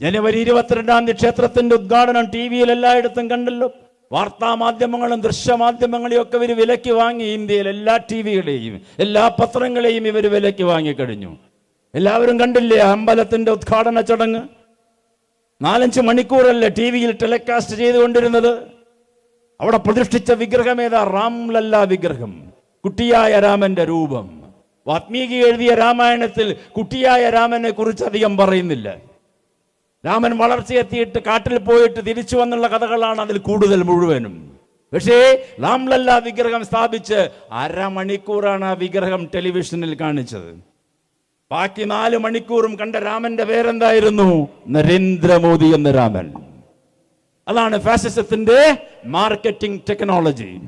ജനുവരി ഇരുപത്തിരണ്ടാം തീയതി ക്ഷേത്രത്തിന്റെ ഉദ്ഘാടനം ടി വിയിൽ എല്ലായിടത്തും കണ്ടല്ലോ. വാർത്താ മാധ്യമങ്ങളും ദൃശ്യമാധ്യമങ്ങളെയും ഒക്കെ ഇവർ വിലക്ക് വാങ്ങി ഇന്ത്യയിൽ എല്ലാ ടി വികളെയും എല്ലാ പത്രങ്ങളെയും ഇവർ വിലക്ക് വാങ്ങിക്കഴിഞ്ഞു. എല്ലാവരും കണ്ടില്ലേ അമ്പലത്തിന്റെ ഉദ്ഘാടന ചടങ്ങ്? നാലഞ്ച് മണിക്കൂറല്ലേ ടി വിയിൽ ടെലികാസ്റ്റ് ചെയ്തുകൊണ്ടിരുന്നത്? അവിടെ പ്രതിഷ്ഠിച്ച വിഗ്രഹം ഏതാ? റാംലല്ല വിഗ്രഹം. കുട്ടിയായ രാമന്റെ രൂപം. വാത്മീകി എഴുതിയ രാമായണത്തിൽ കുട്ടിയായ രാമനെ കുറിച്ച് അധികം പറയുന്നില്ല. രാമൻ വളർച്ചയെത്തിയിട്ട് കാട്ടിൽ പോയിട്ട് തിരിച്ചു വന്നുള്ള കഥകളാണ് അതിൽ കൂടുതൽ മുഴുവനും. പക്ഷേ ലാംലല്ല വിഗ്രഹം സ്ഥാപിച്ച് അരമണിക്കൂറാണ് ആ വിഗ്രഹം ടെലിവിഷനിൽ കാണിച്ചത്. ബാക്കി നാല് മണിക്കൂറും കണ്ട രാമന്റെ പേരെന്തായിരുന്നു? നരേന്ദ്രമോദി എന്ന രാമൻ. അതാണ് ഫാസിസത്തിന്റെ മാർക്കറ്റിംഗ് ടെക്നോളജി.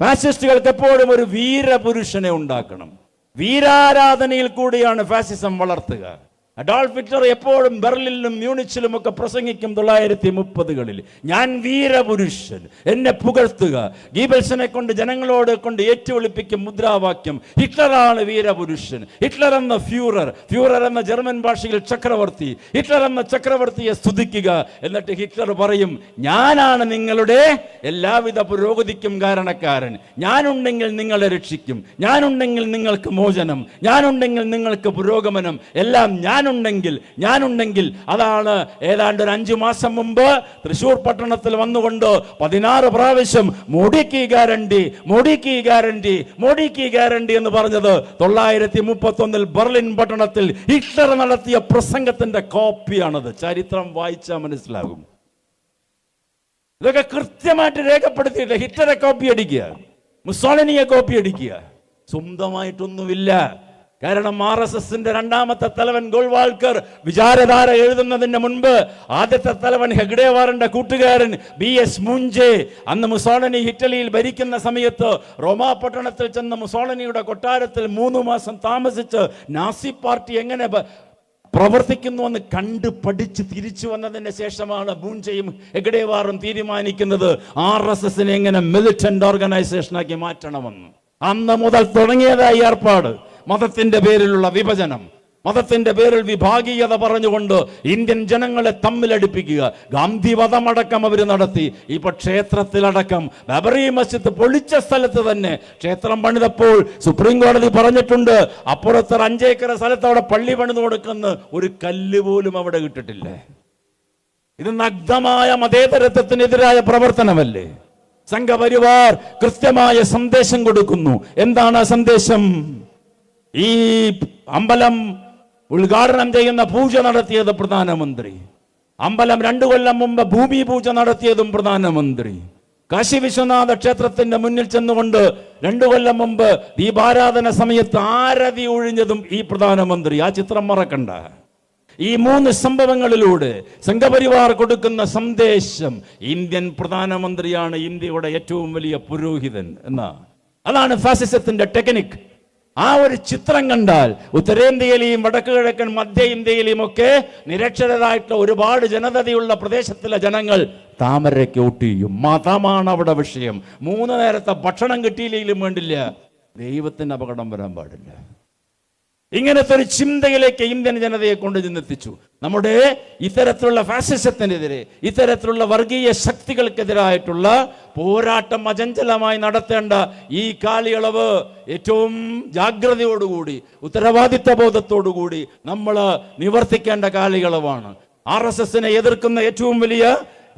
ഫാസിസ്റ്റുകൾക്ക് എപ്പോഴും ഒരു വീരപുരുഷനെ ഉണ്ടാക്കണം. വീരാരാധനയിൽ കൂടിയാണ് ഫാസിസം വളർത്തുക. അഡോൾഫ് ഹിറ്റ്ലർ എപ്പോഴും ബെർലിനിലും മ്യൂണിച്ചിലും ഒക്കെ പ്രസംഗിക്കും തൊള്ളായിരത്തി മുപ്പതുകളിൽ ഞാൻ വീരപുരുഷൻ എന്നെ പുകഴ്ത്തുക ഗീബൽസിനെ കൊണ്ട് ജനങ്ങളോട് കൊണ്ട് ഏറ്റുവിളിപ്പിക്കും മുദ്രാവാക്യം ഹിറ്റ്ലറാണ് വീരപുരുഷൻ ഹിറ്റ്ലർ എന്ന ഫ്യൂറർ ഫ്യൂറർ എന്ന ജർമ്മൻ ഭാഷയിൽ ചക്രവർത്തി ഹിറ്റ്ലർ എന്ന ചക്രവർത്തിയെ സ്തുതിക്കുക എന്നിട്ട് ഹിറ്റ്ലർ പറയും ഞാനാണ് നിങ്ങളുടെ എല്ലാവിധ പുരോഗതിക്കും കാരണക്കാരൻ ഞാനുണ്ടെങ്കിൽ നിങ്ങളെ രക്ഷിക്കും ഞാനുണ്ടെങ്കിൽ നിങ്ങൾക്ക് മോചനം ഞാനുണ്ടെങ്കിൽ നിങ്ങൾക്ക് പുരോഗമനം എല്ലാം ഞാനുണ്ടെങ്കിൽ ഞാനുണ്ടെങ്കിൽ അതാണ് ഏതാണ്ട് ഒരു അഞ്ചു മാസം മുമ്പ് തൃശൂർ പട്ടണത്തിൽ വന്നുകൊണ്ട് പതിനാറ് പ്രാവശ്യം മോഡിക്ക് ഗ്യാരണ്ടി മോഡിക്ക് ഗ്യാരണ്ടി മോഡിക്ക് ഗ്യാരണ്ടി എന്ന് പറഞ്ഞത് തൊള്ളായിരത്തി മുപ്പത്തി ഒന്നിൽ ബെർലിൻ പട്ടണത്തിൽ ഹിറ്റ്ലർ നടത്തിയ പ്രസംഗത്തിന്റെ കോപ്പിയാണത്. ചരിത്രം വായിച്ചാൽ മനസ്സിലാകും. ഇതൊക്കെ കൃത്യമായിട്ട് രേഖപ്പെടുത്തിയിട്ട് ഹിറ്റ്ലറെ കോപ്പി അടിക്കുക മുസോളിനിയെ കോപ്പി അടിക്കുക. സ്വന്തമായിട്ടൊന്നുമില്ല. കാരണം ആർ എസ് എസിന്റെ രണ്ടാമത്തെ തലവൻ ഗോൾവാൾക്കർ വിചാരധാര എഴുതുന്നതിന് മുൻപ് ആദ്യത്തെ തലവൻ ഹെഗ്ഡേവാറിന്റെ കൂട്ടുകാരൻ ബി എസ് മുഞ്ചെ. അന്ന് മുസോളനി ഇറ്റലിയിൽ ഭരിക്കുന്ന സമയത്ത് റോമാ പട്ടണത്തിൽ ചെന്ന മുസോളനിയുടെ കൊട്ടാരത്തിൽ മൂന്ന് മാസം താമസിച്ച് നാസി പാർട്ടി എങ്ങനെ പ്രവർത്തിക്കുന്നു എന്ന് കണ്ട് പഠിച്ച് തിരിച്ചു വന്നതിന് ശേഷമാണ് ബൂഞ്ചയും എഗഡേവാറും തീരുമാനിക്കുന്നത് ആർ എസ് എസിനെ എങ്ങനെ മിലിറ്റന്റ് ഓർഗനൈസേഷനാക്കി മാറ്റണമെന്ന്. അന്ന് മുതൽ തുടങ്ങിയതായി ഏർപ്പാട്. മതത്തിന്റെ പേരിലുള്ള വിഭജനം മതത്തിന്റെ പേരിൽ വിഭാഗീയത പറഞ്ഞുകൊണ്ട് ഇന്ത്യൻ ജനങ്ങളെ തമ്മിലടിപ്പിക്കുക. ഗാന്ധി വധമടക്കം അവർ നടത്തി. ഇപ്പൊ ക്ഷേത്രത്തിലടക്കം ബബറി മസ്ജിദ് പൊളിച്ച സ്ഥലത്ത് തന്നെ ക്ഷേത്രം പണിതപ്പോൾ സുപ്രീം കോടതി പറഞ്ഞിട്ടുണ്ട് അപ്പുറത്ത് അഞ്ചേക്കർ സ്ഥലത്ത് അവിടെ പള്ളി പണിത് കൊടുക്കുന്ന ഒരു കല്ല് പോലും അവിടെ കിട്ടിട്ടില്ലേ ഇത് നഗ്നമായ മതേതരത്വത്തിനെതിരായ പ്രവർത്തനമല്ലേ? സംഘപരിവാർ കൃത്യമായ സന്ദേശം കൊടുക്കുന്നു. എന്താണ് ആ സന്ദേശം? ഈ അമ്പലം ഉദ്ഘാടനം ചെയ്യുന്ന പൂജ നടത്തിയത് പ്രധാനമന്ത്രി. അമ്പലം രണ്ടു കൊല്ലം മുമ്പ് ഭൂമി പൂജ നടത്തിയതും പ്രധാനമന്ത്രി. കാശി വിശ്വനാഥ ക്ഷേത്രത്തിന്റെ മുന്നിൽ ചെന്നുകൊണ്ട് രണ്ടു കൊല്ലം മുമ്പ് ദീപാരാധന സമയത്ത് ആരതി ഒഴിഞ്ഞതും ഈ പ്രധാനമന്ത്രി. ആ ചിത്രം മറക്കണ്ട. ഈ മൂന്ന് സംഭവങ്ങളിലൂടെ സംഘപരിവാർ കൊടുക്കുന്ന സന്ദേശം ഇന്ത്യൻ പ്രധാനമന്ത്രിയാണ് ഇന്ത്യയുടെ ഏറ്റവും വലിയ പുരോഹിതൻ എന്ന. അതാണ് ഫാസിസത്തിന്റെ ടെക്നിക് ആ ഒരു ചിത്രം കണ്ടാൽ ഉത്തരേന്ത്യയിലെയും വടക്ക് കിഴക്കൻ മധ്യ ഇന്ത്യയിലെയും ഒക്കെ നിരക്ഷരരായിട്ടുള്ള ഒരുപാട് ജനതയുള്ള പ്രദേശത്തിലെ ജനങ്ങൾ താമരയ്ക്ക് വോട്ട് ചെയ്യും. മതമാണ് അവിടെ വിഷയം. മൂന്ന് നേരത്തെ ഭക്ഷണം കിട്ടിയില്ലെങ്കിലും വേണ്ടില്ല. ദൈവത്തിന് അപകടം വരാൻ പാടില്ല. ഇങ്ങനത്തെ ഒരു ചിന്തയിലേക്ക് ഇന്ത്യൻ ജനതയെ കൊണ്ട് ചെന്നെത്തിച്ചു. നമ്മുടെ ഇത്തരത്തിലുള്ള ഫാസിസത്തിനെതിരെ ഇത്തരത്തിലുള്ള വർഗീയ ശക്തികൾക്കെതിരായിട്ടുള്ള പോരാട്ടം അചഞ്ചലമായി നടത്തേണ്ട ഈ കാലയളവ് ഏറ്റവും ജാഗ്രതയോടുകൂടി ഉത്തരവാദിത്ത ബോധത്തോടുകൂടി നമ്മൾ നിവർത്തിക്കേണ്ട കാലയളവാണ്. ആർ എസ് എസിനെ എതിർക്കുന്ന ഏറ്റവും വലിയ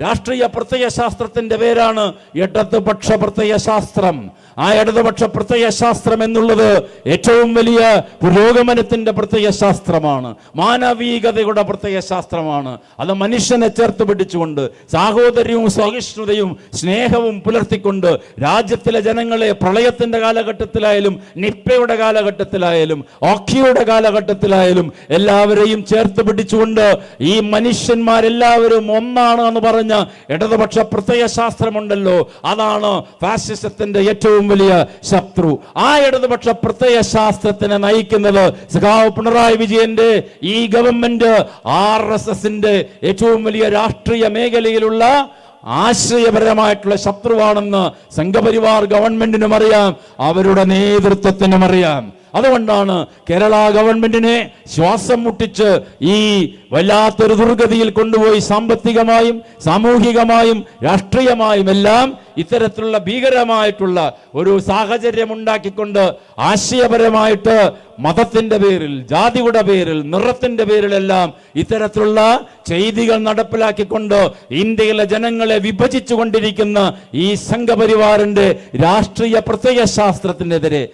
രാഷ്ട്രീയ പ്രത്യയശാസ്ത്രത്തിന്റെ പേരാണ് ഇടതുപക്ഷ പ്രത്യയശാസ്ത്രം. ആ ഇടതുപക്ഷ പ്രത്യയശാസ്ത്രം എന്നുള്ളത് ഏറ്റവും വലിയ പുരോഗമനത്തിന്റെ പ്രത്യയശാസ്ത്രമാണ് മാനവീകതയുടെ പ്രത്യയശാസ്ത്രമാണ് അത് മനുഷ്യനെ ചേർത്ത് പിടിച്ചുകൊണ്ട് സാഹോദര്യവും സഹിഷ്ണുതയും സ്നേഹവും പുലർത്തിക്കൊണ്ട് രാജ്യത്തിലെ ജനങ്ങളെ പ്രളയത്തിന്റെ കാലഘട്ടത്തിലായാലും നിപ്പയുടെ കാലഘട്ടത്തിലായാലും ഓക്കിയുടെ കാലഘട്ടത്തിലായാലും എല്ലാവരെയും ചേർത്ത് പിടിച്ചുകൊണ്ട് ഈ മനുഷ്യന്മാരെല്ലാവരും ഒന്നാണ് എന്ന് പറഞ്ഞ ഇടതുപക്ഷ പ്രത്യയശാസ്ത്രമുണ്ടല്ലോ അതാണ് ഫാസിസത്തിന്റെ ഏറ്റവും വലിയ ശത്രു. ആ ഇടതുപക്ഷ പ്രത്യയശാസ്ത്രത്തിനെ നയിക്കുന്നത് സഖാവ് പിണറായി വിജയന്റെ ഈ ഗവൺമെന്റ് ആർ എസ് എസിന്റെ ഏറ്റവും വലിയ രാഷ്ട്രീയ മേഖലയിലുള്ള ആശയപരമായിട്ടുള്ള ശത്രുവാണെന്ന് സംഘപരിവാർ ഗവൺമെന്റിനും അറിയാം അവരുടെ നേതൃത്വത്തിനും അറിയാം. അതുകൊണ്ടാണ് കേരള ഗവൺമെന്റിനെ ശ്വാസം മുട്ടിച്ച് ഈ വല്ലാത്തൊരു ദുർഗതിയിൽ കൊണ്ടുപോയി സാമ്പത്തികമായും സാമൂഹികമായും രാഷ്ട്രീയമായും എല്ലാം ഇത്തരത്തിലുള്ള ഭീകരമായിട്ടുള്ള ഒരു സാഹചര്യം ഉണ്ടാക്കിക്കൊണ്ട് ആശയപരമായിട്ട് മതത്തിന്റെ പേരിൽ ജാതിയുടെ പേരിൽ നിറത്തിന്റെ പേരിലെല്ലാം ഇത്തരത്തിലുള്ള ചെയ്തികൾ നടപ്പിലാക്കിക്കൊണ്ട് ഇന്ത്യയിലെ ജനങ്ങളെ വിഭജിച്ചു കൊണ്ടിരിക്കുന്ന ഈ സംഘപരിവാറിന്റെ രാഷ്ട്രീയ പ്രത്യയശാസ്ത്രത്തിനെതിരെ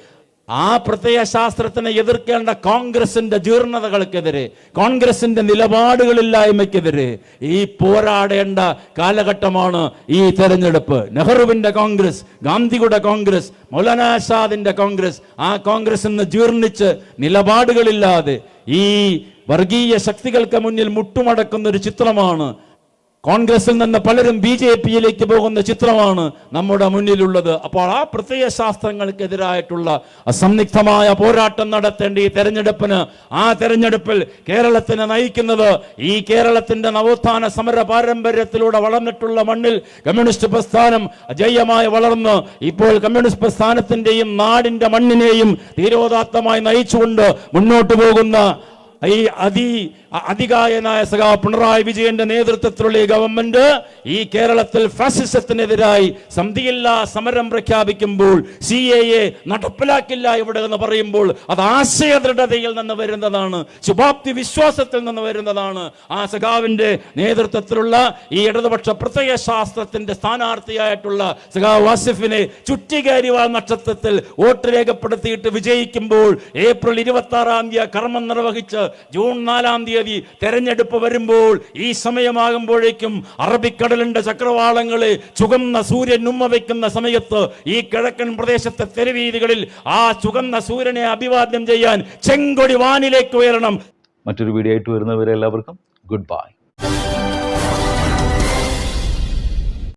ആ പ്രത്യയശാസ്ത്രത്തിനെ എതിർക്കേണ്ട കോൺഗ്രസിന്റെ ജീർണതകൾക്കെതിരെ കോൺഗ്രസിന്റെ നിലപാടുകളില്ലായ്മയ്ക്കെതിരെ ഈ പോരാടേണ്ട കാലഘട്ടമാണ് ഈ തെരഞ്ഞെടുപ്പ്. നെഹ്റുവിന്റെ കോൺഗ്രസ് ഗാന്ധിയുടെ കോൺഗ്രസ് മൗലാനാസാദിന്റെ കോൺഗ്രസ് ആ കോൺഗ്രസ് ഇന്ന് ജീർണിച്ച് നിലപാടുകളില്ലാതെ ഈ വർഗീയ ശക്തികൾക്ക് മുന്നിൽ മുട്ടുമടക്കുന്ന ഒരു ചിത്രമാണ് കോൺഗ്രസിൽ നിന്ന് പലരും ബി ജെ പിയിലേക്ക് പോകുന്ന ചിത്രമാണ് നമ്മുടെ മുന്നിലുള്ളത്. അപ്പോൾ ആ പ്രത്യയ ശാസ്ത്രങ്ങൾക്കെതിരായിട്ടുള്ള അസംയുക്തമായ പോരാട്ടം നടത്തേണ്ട ഈ തെരഞ്ഞെടുപ്പിന് ആ തെരഞ്ഞെടുപ്പിൽ കേരളത്തിനെ നയിക്കുന്നത് ഈ കേരളത്തിന്റെ നവോത്ഥാന സമര പാരമ്പര്യത്തിലൂടെ വളർന്നിട്ടുള്ള മണ്ണിൽ കമ്മ്യൂണിസ്റ്റ് പ്രസ്ഥാനം അജയ്യമായി വളർന്ന് ഇപ്പോൾ കമ്മ്യൂണിസ്റ്റ് പ്രസ്ഥാനത്തിന്റെയും നാടിന്റെ മണ്ണിനെയും തീരോദാത്തമായി നയിച്ചുകൊണ്ട് മുന്നോട്ട് പോകുന്ന ഈ അതി അ- അതികായനായ സഖാ പിണറായി വിജയന്റെ നേതൃത്വത്തിലുള്ള ഈ ഗവൺമെന്റ് ഈ കേരളത്തിൽ ഫാസിസത്തിനെതിരായി സന്ധിയില്ലാ സമരം പ്രഖ്യാപിക്കുമ്പോൾ സി എ എ നടപ്പിലാക്കില്ല ഇവിടെ എന്ന് പറയുമ്പോൾ അത് ആശയ ദൃഢതയിൽ നിന്ന് വരുന്നതാണ് ശുഭാപ്തി വിശ്വാസത്തിൽ നിന്ന് വരുന്നതാണ്. ആ സഖാവിന്റെ നേതൃത്വത്തിലുള്ള ഈ ഇടതുപക്ഷ പ്രത്യയ ശാസ്ത്രത്തിന്റെ സ്ഥാനാർത്ഥിയായിട്ടുള്ള സഖാവ് വാസിഫിനെ ചുറ്റികാരിവാ നക്ഷത്രത്തിൽ വോട്ട് രേഖപ്പെടുത്തിയിട്ട് വിജയിക്കുമ്പോൾ ഏപ്രിൽ ഇരുപത്തി ആറാം തീയതി കർമ്മം നിർവഹിച്ച് ജൂൺ നാലാം തീയതി തെരഞ്ഞെടുപ്പ് വരുമ്പോൾ ഈ സമയമാകുമ്പോഴേക്കും അറബിക്കടലിന്റെ ചക്രവാളങ്ങളെ ചുകന്ന സൂര്യൻ ഉമ്മ വയ്ക്കുന്ന സമയത്ത് ഈ കിഴക്കൻ പ്രദേശത്തെ തെരുവീതികളിൽ ആ ചുകന്ന സൂര്യനെ അഭിവാദ്യം ചെയ്യാൻ ചെങ്കൊടി വാനിലേക്ക് ഉയരണം. മറ്റൊരു വീഡിയോ ആയിട്ട് വരുന്നവരെ എല്ലാവർക്കും ഗുഡ് ബൈ